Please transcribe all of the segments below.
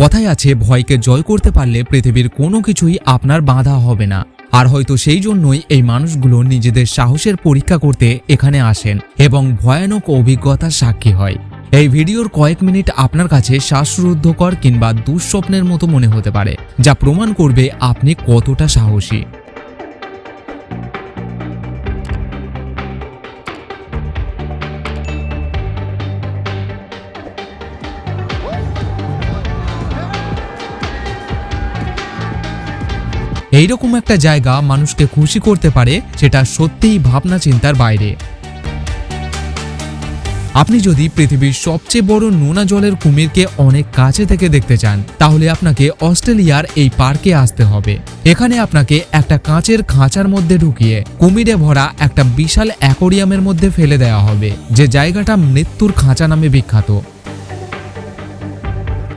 কথায় আছে, ভয়কে জয় করতে পারলে পৃথিবীর কোনো কিছুই আপনার বাধা হবে না। আর হয়তো সেই জন্যই এই মানুষগুলো নিজেদের সাহসের পরীক্ষা করতে এখানে আসেন এবং ভয়ানক অভিজ্ঞতার সাক্ষী হয়। এই ভিডিওর কয়েক মিনিট আপনার কাছে শ্বাসরুদ্ধকর কিংবা দুঃস্বপ্নের মতো মনে হতে পারে, যা প্রমাণ করবে আপনি কতটা সাহসী। এইরকম একটা জায়গা মানুষকে খুশি করতে পারে সেটা সত্যিই ভাবনা চিন্তার বাইরে। আপনি যদি পৃথিবীর সবচেয়ে বড় নোনা জলের কুমিরকে অনেক কাছে থেকে দেখতে চান, তাহলে আপনাকে অস্ট্রেলিয়ার এই পার্কে আসতে হবে। এখানে আপনাকে একটা কাঁচের খাঁচার মধ্যে ঢুকিয়ে কুমিরে ভরা একটা বিশাল অ্যাকোরিয়ামের মধ্যে ফেলে দেওয়া হবে, যে জায়গাটা মৃত্যুর খাঁচা নামে বিখ্যাত।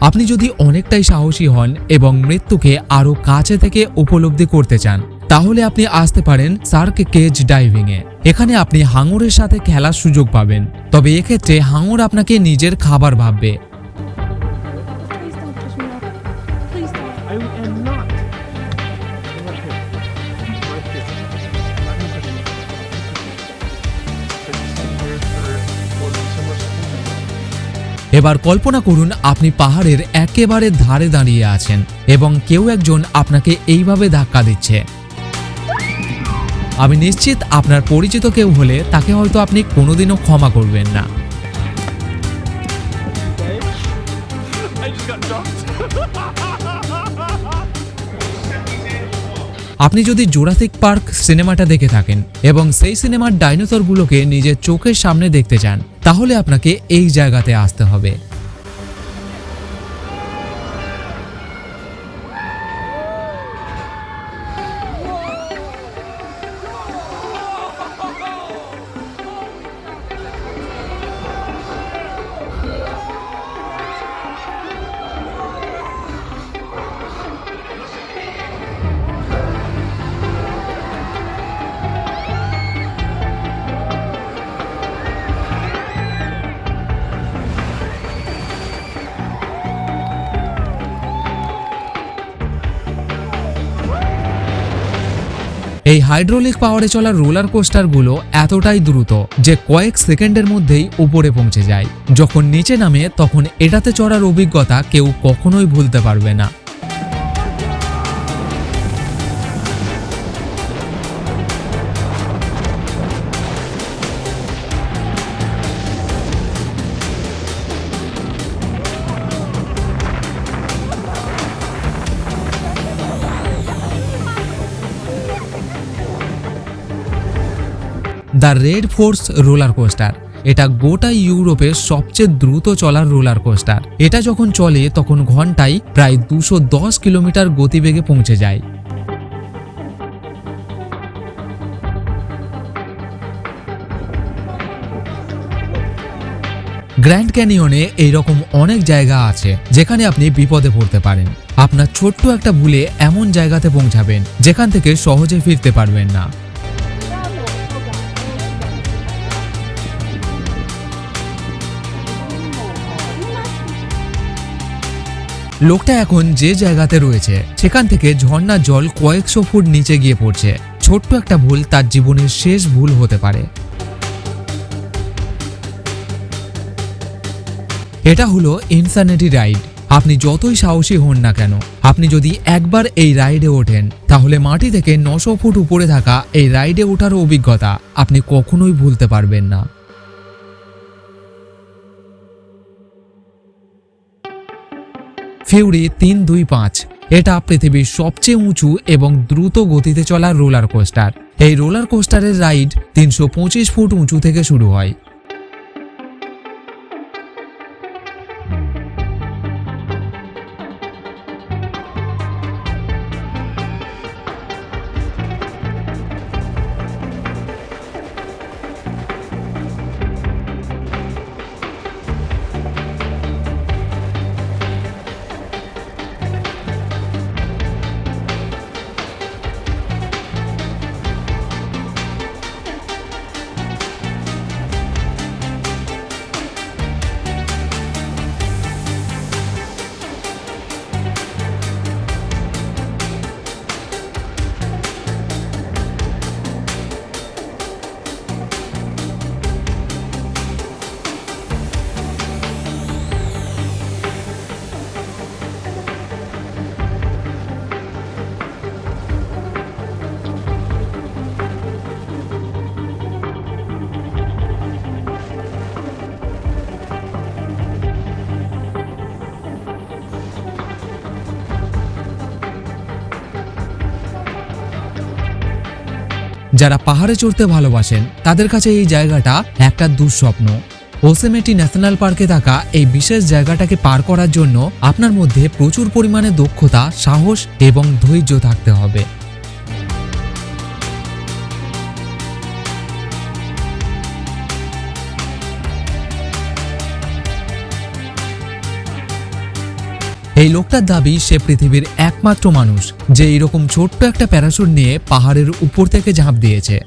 আপনি যদি অনেকটাই সাহসী হন এবং মৃত্যুকে আরও কাছে থেকে উপলব্ধি করতে চান, তাহলে আপনি আসতে পারেন সার্ক কেজ ডাইভিংয়ে। এখানে আপনি হাঙরের সাথে খেলার সুযোগ পাবেন। তবে এক্ষেত্রে হাঙর আপনাকে নিজের খাবার ভাববে। এবার কল্পনা করুন আপনি পাহাড়ের একেবারে ধারে দাঁড়িয়ে আছেন এবং কেউ একজন আপনাকে এইভাবে ধাক্কা দিচ্ছে আমি নিশ্চিত আপনার পরিচিত কেউ হলে তাকে হয়তো আপনি কোনোদিনও ক্ষমা করবেন না I just got. আপনি যদি জোরাসিক পার্ক সিনেমাটা দেখে থাকেন এবং সেই সিনেমার ডাইনোসরগুলোকে নিজের চোখের সামনে দেখতে চান, তাহলে আপনাকে এই জায়গাতে আসতে হবে। এই হাইড্রোলিক পাওয়ারে চলার রোলার কোস্টারগুলো এতটাই দ্রুত যে কয়েক সেকেন্ডের মধ্যেই উপরে পৌঁছে যায়। যখন নিচে নামে, তখন এটাতে চড়ার অভিজ্ঞতা কেউ কখনোই ভুলতে পারবে না। The Red Force roller coaster. এটা গোটা ইউরোপের সবচেয়ে দ্রুত চলার রোলার কোস্টার। এটা যখন চলে, তখন ঘন্টায় প্রায় দুশো কিলোমিটার গতিবেগে পৌঁছে যায়। গ্র্যান্ড ক্যানিয়নে এইরকম অনেক জায়গা আছে, যেখানে আপনি বিপদে পড়তে পারেন। আপনার ছোট্ট একটা ভুলে এমন জায়গাতে পৌঁছাবেন, যেখান থেকে সহজে ফিরতে পারবেন না। লোকটা এখন যে জায়গাতে রয়েছে, সেখান থেকে ঝর্ণার জল কয়েকশো ফুট নিচে গিয়ে পড়ছে। ছোট্ট একটা ভুল তার জীবনের শেষ ভুল হতে পারে। এটা হলো ইনসানিটি রাইড আপনি যতই সাহসী হন না কেন, আপনি যদি একবার এই রাইডে ওঠেন, তাহলে মাটি থেকে নশো ফুট উপরে থাকা এই রাইডে ওঠার অভিজ্ঞতা আপনি কখনোই ভুলতে পারবেন না। ফিউরি তিন দুই পাঁচ। এটা পৃথিবীর সবচেয়ে উঁচু এবং দ্রুত গতিতে চলা রোলার কোস্টার। এই রোলার কোস্টারের রাইড তিনশো পঁচিশ ফুট উঁচু থেকে শুরু হয়। যারা পাহাড়ে চড়তে ভালোবাসেন, তাদের কাছে এই জায়গাটা একটা দুঃস্বপ্ন। ওসেমেটি ন্যাশনাল পার্কে থাকা এই বিশেষ জায়গাটাকে পার করার জন্য আপনার মধ্যে প্রচুর পরিমাণে দক্ষতা, সাহস এবং ধৈর্য থাকতে হবে। এই লোকটার দাবি, সে পৃথিবীর একমাত্র মানুষ, যে এরকম ছোট্ট একটা প্যারাসুট নিয়ে পাহাড়ের উপর থেকে ঝাঁপ দিয়েছে।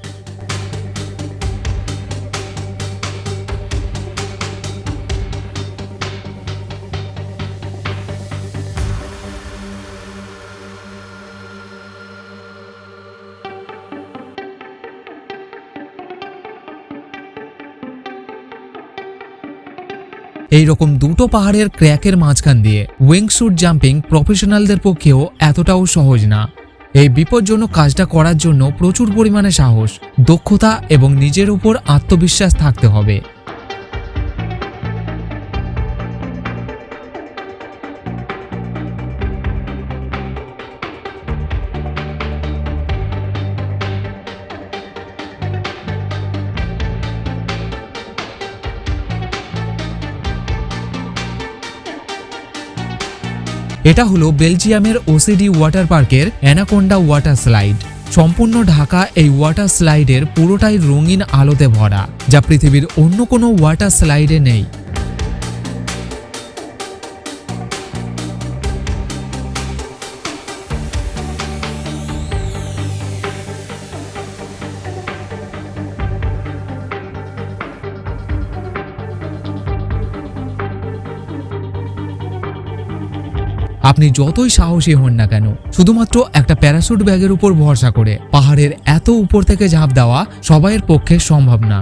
এই রকম দুটো পাহাড়ের ক্র্যাকের মাঝখান দিয়ে উইংস্যুট জাম্পিং প্রফেশনালদের পক্ষেও এতটাও সহজ না। এই বিপজ্জনক কাজটা করার জন্য প্রচুর পরিমাণে সাহস, দক্ষতা এবং নিজের উপর আত্মবিশ্বাস থাকতে হবে। এটা হলো বেলজিয়ামের ওসিডি ওয়াটার পার্কের অ্যানাকোন্ডা ওয়াটার স্লাইড সম্পূর্ণ ঢাকা এই ওয়াটার স্লাইডের পুরোটাই রঙিন আলোতে ভরা, যা পৃথিবীর অন্য কোনো ওয়াটার স্লাইডে নেই। আপনি যতই সাহসী হন না কেন, শুধুমাত্র একটা প্যারাশুট ব্যাগের উপর ভরসা করে পাহাড়ের এত উপর থেকে ঝাঁপ দেওয়া সবাইয়ের পক্ষে সম্ভব না।